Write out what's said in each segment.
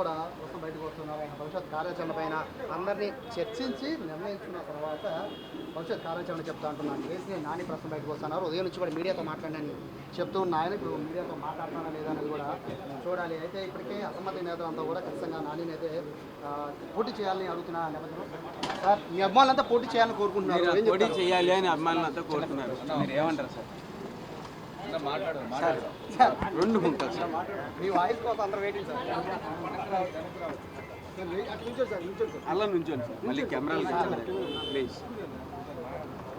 కూడా కోసం బయటకు వస్తున్నారు. ఆయన భవిష్యత్ కార్యాచరణ పైన అందరినీ చర్చించి నిర్ణయించుకున్న తర్వాత భవిష్యత్ కార్యాచరణ చెప్తా అంటున్నాను. కేసీ నాని ప్రశ్న బయటకు వస్తున్నారు. ఉదయం నుంచి కూడా మీడియాతో మాట్లాడని చెప్తూ ఉన్న ఆయన. ఇప్పుడు మీడియాతో మాట్లాడుతున్నా లేదా అనేది కూడా చూడాలి. అయితే ఇప్పటికే అసమ్మతి నేతలు అంతా కూడా ఖచ్చితంగా నానిని అయితే పోటీ చేయాలని అడుగుతున్న నేపథ్యంలో సార్ మీ అభిమానులంతా పోటీ చేయాలని కోరుకుంటున్నారు. పోటీ? చేయాలి అని అభిమానులంతా కోరుతున్నారు. మీరు ఏమంటారు సార్, రెండు సార్. మీ వాయిస్ కోసం అందరూ వెయిటింగ్ సార్. అలా నుంచోండి సార్. మళ్ళీ కెమెరాలు ప్లీజ్.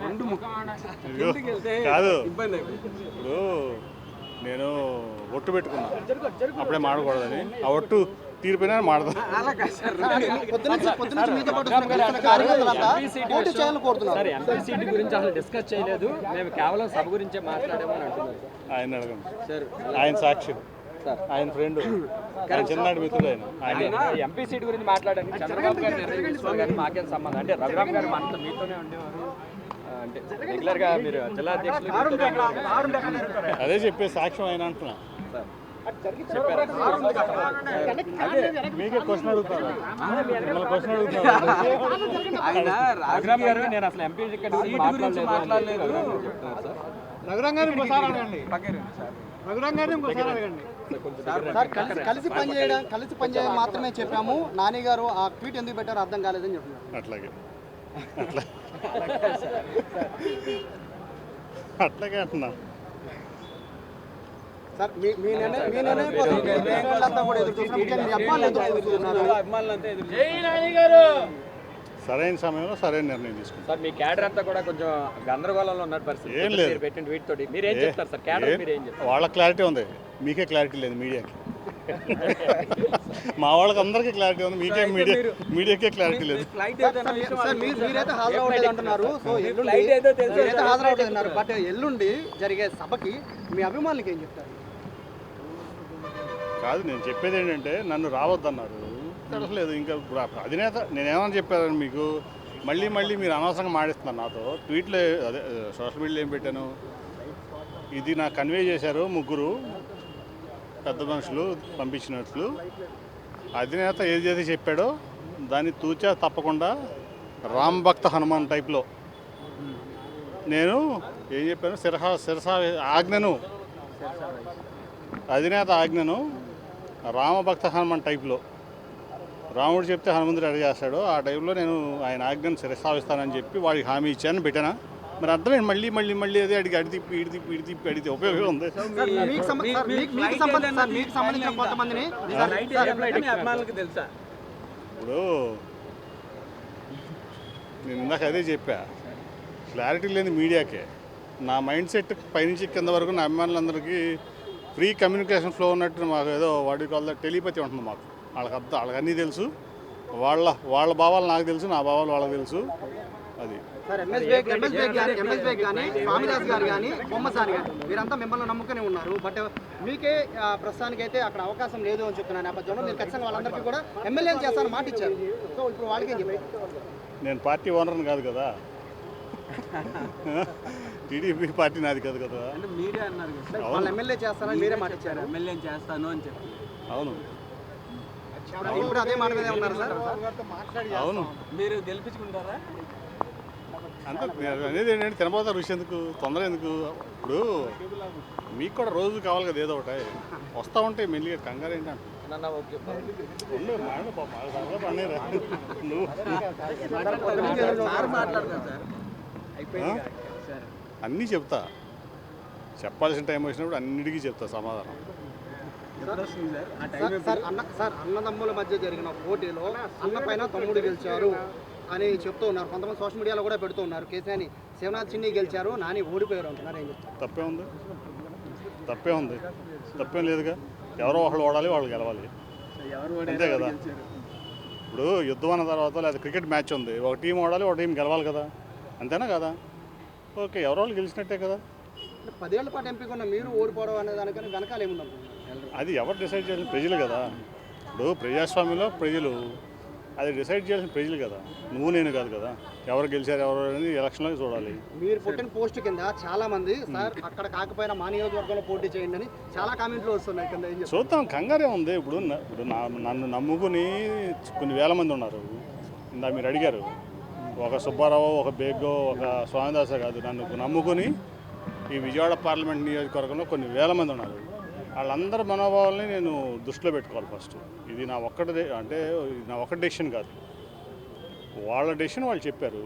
రెండు కాదు. ఇబ్బంది ఇప్పుడు నేను ఒట్టు పెట్టుకున్నా. అప్పుడే మాడకూడదని. ఆ ఒట్టు తీరిపోయినా మాడదాం. ఆయన అడగండి. సార్ ఆయన సాక్ష్యం ఆయన ఫ్రెండ్. చిన్ననాటి మిత్రుడు ఆయన. ఎంపీ సీట్ గురించి మాట్లాడడానికి చంద్రబాబు గారు మాకేం సంబంధం? అంటే రఘురామ్ గారు మనతో మీతోనే ఉండేవారు. అంటే రెగ్యులర్గా మీరు జిల్లా అధ్యక్షులు. అదే చెప్పే సాక్ష్యం ఆయన అంటున్నా. మీకే క్వశ్చన్ అడుగుతారు మిమ్మల్ని క్వశ్చన్ అడుగుతారు ఆయన రఘురామ్ గారు నేను అసలు ఎంపీ టికెట్ సీట్ గురించి మాట్లాడలేదు. చెప్తున్నారు సార్. అడగండి. అడగండి. కలిసి కలిసి పనిచేయడం కలిసి పనిచేయడం మాత్రమే చెప్పాము. నాని గారు ఆ ట్వీట్ ఎందుకు పెట్టారో అర్థం కాలేదని చెప్తున్నారు అట్లాగే. అట్లా. అట్లాగే అంటున్నా. సరైన సమయంలో సరైన నిర్ణయం తీసుకుంటాం. సార్ మీ క్యాడర్ అంతా కూడా కొంచెం గందరగోళంలో ఉన్న పరిస్థితి. ఏం లేదు. మీరు పెట్టిన ట్వీట్ తోటి మీరు ఏం చెప్తారు సార్? క్యాడర్ మీరు ఏం చెప్తారు? వాళ్ళ క్లారిటీ ఉంది. మీకే క్లారిటీ లేదు మీడియాకి. మా వాళ్ళకి అందరికీ క్లారిటీ ఉంది మీకే మీడియా మీడియాకే క్లారిటీ లేదు. అన్నారు. బట్ ఎల్లుండి జరిగే సభకి మీ అభిమానులకి ఏం చెప్తారు? కాదు నేను చెప్పేది ఏంటంటే నన్ను రావద్దన్నారు. తెలియలేదు ఇంకా ఇప్పుడు అధినేత నేనేమని చెప్పాను మీకు మళ్ళీ మళ్ళీ మీరు అనవసరంగా మాడిస్తున్నారు నాతో. ట్వీట్లో అదే సోషల్ మీడియాలో ఏం పెట్టాను? ఇది నాకు కన్వే చేశారు ముగ్గురు పెద్ద మనుషులు పంపించినట్లు. అధినేత ఏదైతే చెప్పాడో దాన్ని తూచా తప్పకుండా రామ్ భక్త హనుమాన్ టైప్లో. నేను ఏం చెప్పాను? శిరహ శిరస ఆజ్ఞను. అధినేత ఆజ్ఞను రామభక్త హనుమాన్ టైప్లో. రాముడు చెప్తే హనుమంతుడు అడిగేస్తాడు ఆ టైంలో నేను ఆయన ఆజ్ఞను శిరసావిస్తానని చెప్పి వాడికి హామీ ఇచ్చాను పెట్టానా. మరి అర్థమైంది మళ్ళీ మళ్ళీ మళ్ళీ అదే అడిగి అడి తిప్పి ఇడి తిప్పి ఇడి తిప్పి అడిగితే ఉపయోగం ఉంది. ఇప్పుడు నేను ఇందాక అదే చెప్పా క్లారిటీ లేని మీడియాకే. నా మైండ్ సెట్ పైనుంచి కింద వరకు నా అభిమానులందరికీ ఫ్రీ కమ్యూనికేషన్ ఫ్లో ఉన్నట్టు మాకు ఏదో వాడి కాల్ టెలిపతి ఉంటుంది మాకు. వాళ్ళకి అర్థం వాళ్ళకి అన్నీ తెలుసు. వాళ్ళ వాళ్ళ భావాలు నాకు తెలుసు నా భావాలు వాళ్ళకి తెలుసు. అది. వీరంతా మిమ్మల్ని నమ్ముకుని ఉన్నారు. బట్ మీకే అక్కడ అవకాశం లేదు అని చెప్తున్న నేపథ్యంలో మీరు ఖచ్చితంగా వాళ్ళందరికీ కూడా ఎమ్మెల్యేలు చేస్తానని మాట ఇచ్చారు. సో ఇప్పుడు వాళ్ళకి నేను పార్టీ ఓనర్ని కాదు కదా. టీడీపీ పార్టీ నాది కాదు కదా. అంటే మీరే అన్నారు కదా వాళ్ళు ఎమ్మెల్యే చేస్తారని మీరే మాట ఇచ్చారు ఎమ్మెల్యే చేస్తాను అని చెప్పి. అవును. ఇప్పుడు అదే మాట మీదే ఉన్నారు సార్? అవును. మీరు గెలిపించుకుంటారా? అంత అనేది ఏంటంటే తినబోతా రుచి ఎందుకు? తొందర ఎందుకు? ఇప్పుడు మీకు కూడా రోజు కావాలి కదా ఏదో ఒకటి. వస్తూ ఉంటే మెల్లిగా కంగారు ఏంటంటే. నువ్వు. అన్నీ చెప్తా. చెప్పాల్సిన టైం వచ్చినప్పుడు అన్నిటికీ చెప్తా సమాధానం. సార్, సార్ అన్న సార్ అన్నదమ్ముల మధ్య జరిగిన పోటీలో అన్న పైన తమ్ముడు గెలిచారు అని చెప్తూ ఉన్నారు. కొంతమంది సోషల్ మీడియాలో కూడా పెడుతూ ఉన్నారు. కేసీఆర్ని శివనాథ్ చిన్ని గెలిచారు నాని ఓడిపోయారు అంటున్నారు. ఏం తప్పే ఉంది. తప్పే ఉంది. తప్పేం లేదుగా. ఎవరో ఒకళ్ళు ఓడాలి వాళ్ళు గెలవాలి. అంతే కదా. ఇప్పుడు యుద్ధం అన్న తర్వాత లేదా క్రికెట్ మ్యాచ్ ఉంది. ఒక టీం ఓడాలి ఒక టీం గెలవాలి కదా. అంతేనా కదా? ఓకే ఎవరో వాళ్ళు గెలిచినట్టే కదా. పదేళ్ళ పాటు ఎంపీ ఉన్న మీరు ఓడిపోవడం అనే దానికన్నా వెనకాల ఏముందనుకుంటున్నారు? అది ఎవరు డిసైడ్ చేయాలి ప్రజలు కదా. ఇప్పుడు ప్రజాస్వామ్యంలో ప్రజలు అది డిసైడ్ చేయాల్సిన ప్రజలు కదా. నువ్వు నేను కాదు కదా. ఎవరు గెలిచారు ఎవరు అనేది ఎలక్షన్లో చూడాలి. మీరు పుట్టిన పోస్ట్ కింద చాలా మంది సార్ అక్కడ కాకపోయినా మా నియోజకవర్గంలో పోటీ చేయండి అని చాలా కామెంట్లు వస్తున్నాయి కింద? చూద్దాం కంగారే ఉంది? ఇప్పుడు ఇప్పుడు నన్ను నమ్ముకుని కొన్ని వేల మంది ఉన్నారు. ఇందా మీరు అడిగారు ఒక సుబ్బారావు ఒక బేగ్గో ఒక స్వామిదాస కాదు. నన్ను నమ్ముకుని ఈ విజయవాడ పార్లమెంట్ నియోజకవర్గంలో కొన్ని వేల మంది ఉన్నారు. వాళ్ళందరి మనోభావాల్ని నేను దృష్టిలో పెట్టుకోవాలి ఫస్ట్. ఇది నా ఒక్కటి అంటే నా ఒక్క డెసిషన్ కాదు. వాళ్ళ డెసిషన్ వాళ్ళు చెప్పారు.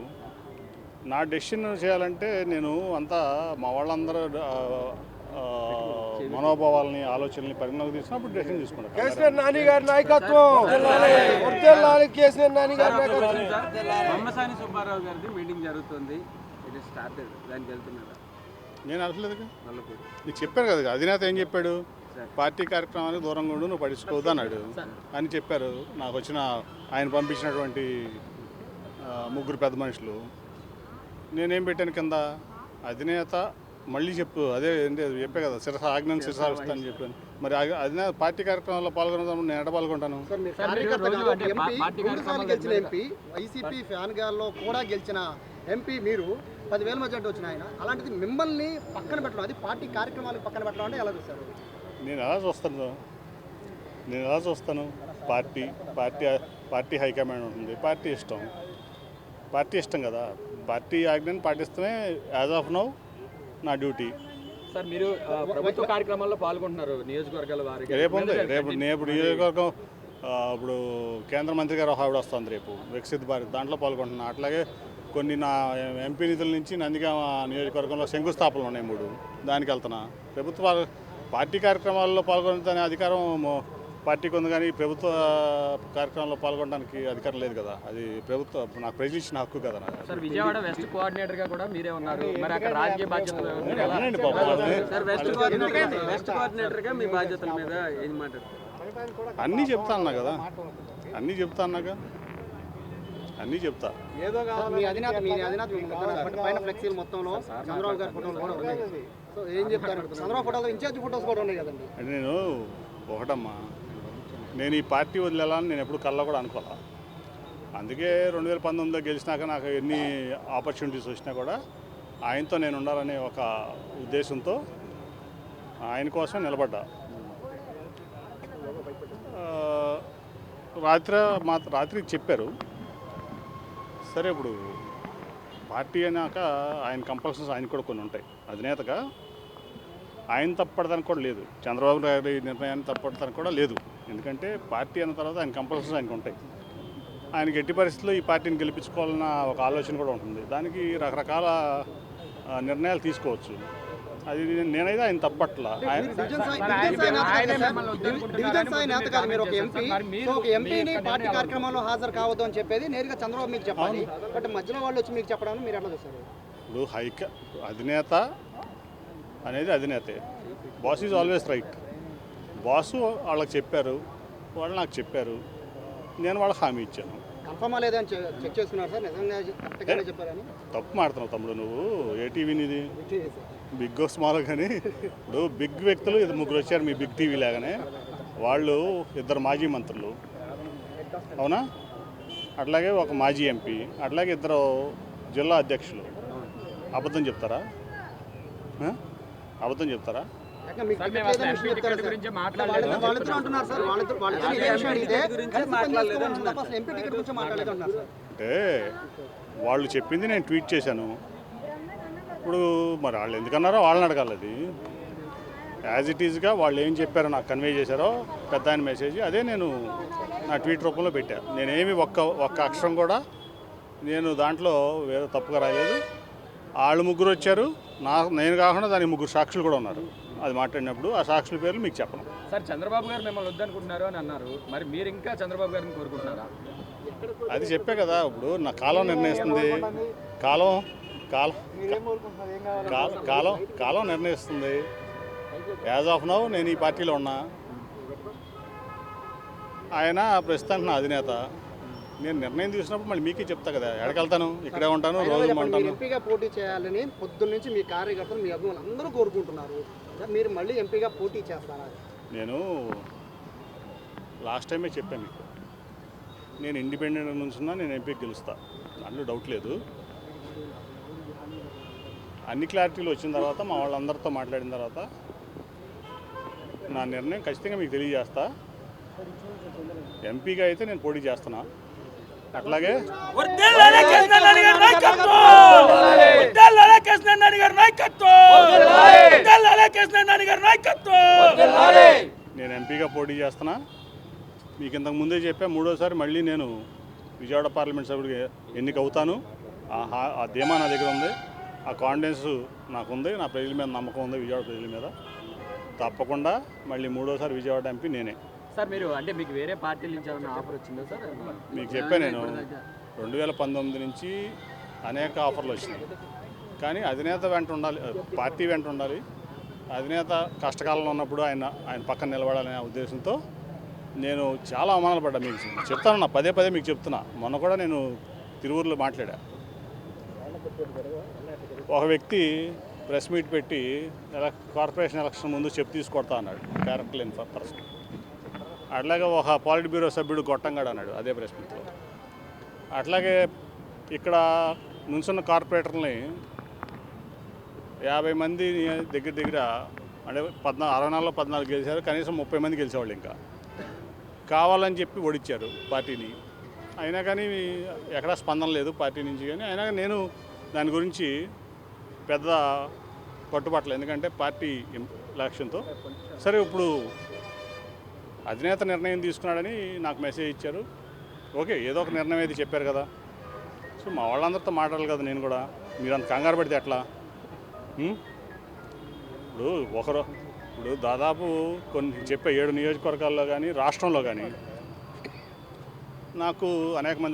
నా డెసిషన్ చేయాలంటే నేను అంతా మా వాళ్ళందరూ మనోభావాల్ని ఆలోచనల్ని పరిగణలోకి తీసుకున్నప్పుడు డెసిషన్ తీసుకుంటాను కేసీఆర్ నాని గారి నాయకత్వం. కేసీఆర్ నాని గారి నాయకత్వం. బొమ్మసాని సుబ్బారావు గారిది మీటింగ్ జరుగుతుంది. ఇట్ ఇస్ స్టార్టెడ్ దానికి వెళ్తున్నారా? నేను అనట్లేదు నల్లపూడి. నీకు చెప్పాను కదా అధినేత ఏం చెప్పాడు? పార్టీ కార్యక్రమానికి దూరంగా ఉండు నువ్వు పడుచుకోవద్దు అన్నాడు. అని చెప్పారు. నాకు వచ్చిన ఆయన పంపించినటువంటి ముగ్గురు పెద్ద మనుషులు. నేనేం పెట్టాను కింద? అధినేత మళ్ళీ చెప్పు అదే ఏంటి అది చెప్పే కదా శిరస ఆజ్ఞను శిరసావిస్తానని చెప్పాను. మరి అధినేత పార్టీ కార్యక్రమాల్లో పాల్గొనడం నేను ఎడ పాల్గొంటాను? కార్యక్రమాలు గెలిచిన ఎంపీ వైసీపీ ఫ్యాన్ గాల్లో కూడా గెలిచిన ఎంపీ మీరు పదివేల మెజార్టీ వచ్చిన ఆయన. అలాంటిది మిమ్మల్ని పక్కన పెట్టడం అది పార్టీ కార్యక్రమాలకు పక్కన పెట్టడం అంటే ఎలా చూస్తారు? నేను ఎలా చూస్తాను నేను ఎలా చూస్తాను? Party party party high command ఉంటుంది పార్టీ ఇష్టం. పార్టీ ఇష్టం కదా. పార్టీ ఆజ్ఞని పాటిస్తూనే యాజ్ ఆఫ్ నౌ నా డ్యూటీ. సార్ మీరు ప్రభుత్వ కార్యక్రమాల్లో పాల్గొంటున్నారు నియోజకవర్గాల వారికి. రేపు ఉంది రేపు ఇప్పుడు నియోజకవర్గం ఇప్పుడు కేంద్ర మంత్రి గారు ఆవిడ వస్తుంది రేపు వికసిత్ భారత్ దాంట్లో పాల్గొంటున్నా. అట్లాగే కొన్ని నా ఎంపీ నిధుల నుంచి నందిగామ నియోజకవర్గంలో శంకుస్థాపనలు ఉన్నాయి మూడు. దానికి వెళ్తున్నా. ప్రభుత్వ పార్టీ కార్యక్రమాల్లో పాల్గొనే అధికారం పార్టీకి ఉంది కానీ ప్రభుత్వ కార్యక్రమాల్లో పాల్గొనడానికి అధికారం లేదు కదా. అది ప్రభుత్వ నాకు ప్రజలు ఇచ్చిన హక్కు కదా సార్ విజయవాడ వెస్ట్ కోఆర్డినేటర్గా కూడా మీరే ఉన్నారు. మరి అక్కడ రాజకీయ బాధ్యతలు మీరు ఎలా- అవునండి పాపం వాళ్ళని. సార్ వెస్ట్ కోఆర్డినేటర్ వెస్ట్ కోఆర్డినేటర్గా మీ బాధ్యతల మీద ఏం మాట్లాడతారు అన్నీ చెప్తా అన్నా కదా. అన్నీ చెప్తా అన్నాగా. అన్నీ చెప్తా. మీ అధినేత మీ అధినేత మీ మొత్తం పైన ఫ్లెక్సీలు మొత్తంలో చంద్రబాబు గారి ఫోటోలు కూడా ఉన్నాయి. సో ఏం చెప్తారు? చంద్రబాబు ఫోటోలో ఇన్ఛార్జ్ ఫోటోస్ కూడా ఉన్నాయి కదండి. నేను ఒకటమ్మా. నేను ఈ పార్టీ వదిలేయాలని నేను ఎప్పుడు కల్లా కూడా అనుకోలే. అందుకే రెండు వేల పంతొమ్మిదిలో గెలిచినాక నాకు ఎన్ని ఆపర్చునిటీస్ వచ్చినా కూడా ఆయనతో నేను ఉండాలనే ఒక ఉద్దేశంతో ఆయన కోసం నిలబడ్డా. రాత్రి మా రాత్రికి చెప్పారు. సరే ఇప్పుడు పార్టీ అయినాక ఆయన కంపల్సన్స్ ఆయన కూడా కొన్ని ఉంటాయి. అధినేతగా ఆయన తప్పడదానికి కూడా లేదు. చంద్రబాబు నాయుడు నిర్ణయాన్ని తప్పడదానికి కూడా లేదు. ఎందుకంటే పార్టీ అన్న తర్వాత ఆయన కంపల్సరీ ఆయనకు ఉంటాయి. ఆయనకి ఎట్టి పరిస్థితుల్లో ఈ పార్టీని గెలిపించుకోవాలన్న ఒక ఆలోచన కూడా ఉంటుంది. దానికి రకరకాల నిర్ణయాలు తీసుకోవచ్చు. అది నేనైతే ఆయన తప్పట్ల. పార్టీ కార్యక్రమంలో హాజరు కావద్దు అని చెప్పేది నేరుగా చంద్రబాబు మీకు చెప్పాలి. బట్ మధ్యలో వాళ్ళు వచ్చి మీకు చెప్పడానికి మీరు ఎట్లా చూస్తారు? ఇప్పుడు హైక అధినేత అనేది అధినేతే. Boss is always right. Boss వాళ్ళకి చెప్పారు వాళ్ళు నాకు చెప్పారు. నేను వాళ్ళకి హామీ ఇచ్చాను. కన్ఫర్మా లేదని చె- చెక్ చేసుకున్నారు సార్? నిజంగా కరెక్ట్గానే చెప్పారని? తప్పు మాడుతున్నావు తమ్ముడు నువ్వు. ఏ టీవీని ఇది బిగ్ స్మాల్ కానీ. ఇప్పుడు బిగ్ వ్యక్తులు ఇది ముగ్గురు వచ్చారు మీ బిగ్ టీవీ లాగానే. వాళ్ళు ఇద్దరు మాజీ మంత్రులు. అవునా? అట్లాగే ఒక మాజీ ఎంపీ అట్లాగే ఇద్దరు జిల్లా అధ్యక్షులు. అబద్ధం చెప్తారా? అబద్ధం చెప్తారా? వాళ్ళిద్దరు అంటున్నారు సార్? వాళ్ళిద్దరు వాళ్ళిద్దరు ఎంపీ టికెట్ గురించి మాట్లాడలేదు. అంటున్నారు సార్. అంటే వాళ్ళు చెప్పింది నేను ట్వీట్ చేశాను. ఇప్పుడు మరి వాళ్ళు ఎందుకన్నారో వాళ్ళని అడగాలి అది. యాజ్ ఇట్ ఈజ్గా వాళ్ళు ఏం చెప్పారో నాకు కన్వే చేశారో పెద్ద ఆయన మెసేజ్ అదే నేను నా ట్వీట్ రూపంలో పెట్టా. నేనేమి ఒక్క ఒక్క అక్షరం కూడా నేను దాంట్లో వేరే తప్పుగా రాయలేదు. వాళ్ళు ముగ్గురు వచ్చారు. నా నేను కాకుండా దానికి ముగ్గురు సాక్షులు కూడా ఉన్నారు. అది మాట్లాడినప్పుడు ఆ సాక్షుల పేర్లు మీకు చెప్పను. సార్ చంద్రబాబు గారు మిమ్మల్ని వద్దనుకుంటున్నారు అని అన్నారు. మరి మీరు ఇంకా చంద్రబాబు గారిని కోరుకుంటున్నారా? అది చెప్పే కదా ఇప్పుడు నా కాలం నిర్ణయిస్తుంది. కాలం కాలం కాలం కాలం కాలం నిర్ణయిస్తుంది. యాజ్ ఆఫ్ నౌ నేను ఈ పార్టీలో ఉన్నా. ఆయన ప్రస్తుతానికి నా అధినేత. నేను నిర్ణయం తీసుకున్నప్పుడు మళ్ళీ మీకే చెప్తా కదా ఎక్కడికెళ్తాను ఇక్కడే ఉంటాను రోజు ఉంటాను. ఎంపీగా పోటీ చేయాలని పొద్దున్న నుంచి మీ కార్యకర్తలు మీ అభిమానులు అందరూ కోరుకుంటున్నారు. మీరు మళ్ళీ ఎంపీగా పోటీ చేస్తారా? నేను లాస్ట్ టైమే చెప్పాను మీకు. నేను ఇండిపెండెంట్ నుంచున్నా నేను ఎంపీకి గెలుస్తా. దాంట్లో డౌట్ లేదు. అన్ని క్లారిటీలు వచ్చిన తర్వాత మా వాళ్ళందరితో మాట్లాడిన తర్వాత నా నిర్ణయం ఖచ్చితంగా మీకు తెలియజేస్తా. ఎంపీగా అయితే నేను పోటీ చేస్తున్నా. అట్లాగే నేను ఎంపీగా పోటీ చేస్తున్నా. మీకు ఇంతకు ముందే చెప్పా మూడోసారి మళ్ళీ నేను విజయవాడ పార్లమెంట్ సభ్యుడికి ఎన్నిక అవుతాను. ఆ హా- ఆ ధీమా నా దగ్గర ఉంది. ఆ కాన్ఫిడెన్స్ నాకు ఉంది నా ప్రజల మీద నమ్మకం ఉంది విజయవాడ ప్రజల మీద. తప్పకుండా మళ్ళీ మూడోసారి విజయవాడ ఎంపీ నేనే. సార్ మీరు అంటే మీకు వేరే పార్టీల నుంచి ఏమైనా ఆఫర్ వచ్చిందా సార్? మీకు చెప్పాను నేను. రెండు వేల పంతొమ్మిది నుంచి అనేక ఆఫర్లు వచ్చినాయి. కానీ అధినేత వెంట ఉండాలి పార్టీ వెంట ఉండాలి. అధినేత కష్టకాలంలో ఉన్నప్పుడు ఆయన ఆయన పక్కన నిలబడాలనే ఉద్దేశంతో నేను చాలా అవమానాలు పడ్డా మీకు. చెప్తాను నా పదే పదే మీకు చెప్తున్నా. మొన్న కూడా నేను తిరువురులో మాట్లాడా. ఒక వ్యక్తి ప్రెస్ మీట్ పెట్టి ఎలక్ కార్పొరేషన్ ఎలక్షన్ ముందు చెప్పు తీసుకొడతా అన్నాడు. క్యారెక్టర్ లేని పర్సన్ అట్లాగే ఒక పాలిట్ బ్యూరో సభ్యుడు గొట్టంగాడు అన్నాడు అదే ప్రెస్ మీట్లో. అట్లాగే ఇక్కడ నుంచున్న కార్పొరేటర్ని యాభై మంది దగ్గర దగ్గర అంటే పద్నాలుగు అరవై నాలుగులో పద్నాలుగు గెలిచారు కనీసం ముప్పై మంది గెలిచేవాళ్ళు ఇంకా. కావాలని చెప్పి ఓడిచ్చారు పార్టీని. అయినా కానీ ఎక్కడా స్పందన లేదు పార్టీ నుంచి కానీ. అయినా కానీ నేను దాని గురించి పెద్ద పట్టుబట్టలేదు. ఎందుకంటే పార్టీ ఇం- లక్ష్యంతో సరే ఇప్పుడు అధినేత నిర్ణయం తీసుకున్నాడని నాకు మెసేజ్ ఇచ్చారు. ఓకే ఏదో ఒక నిర్ణయం అయితే చెప్పారు కదా. సో మా వాళ్ళందరితో మాట్లాడాలి కదా నేను కూడా. మీరు అంత కంగారు పడితే ఎట్లా? ఇప్పుడు ఒకరు ఇప్పుడు దాదాపు కొన్ని చెప్పే ఏడు నియోజకవర్గాల్లో కానీ రాష్ట్రంలో కానీ నాకు అనేక మంది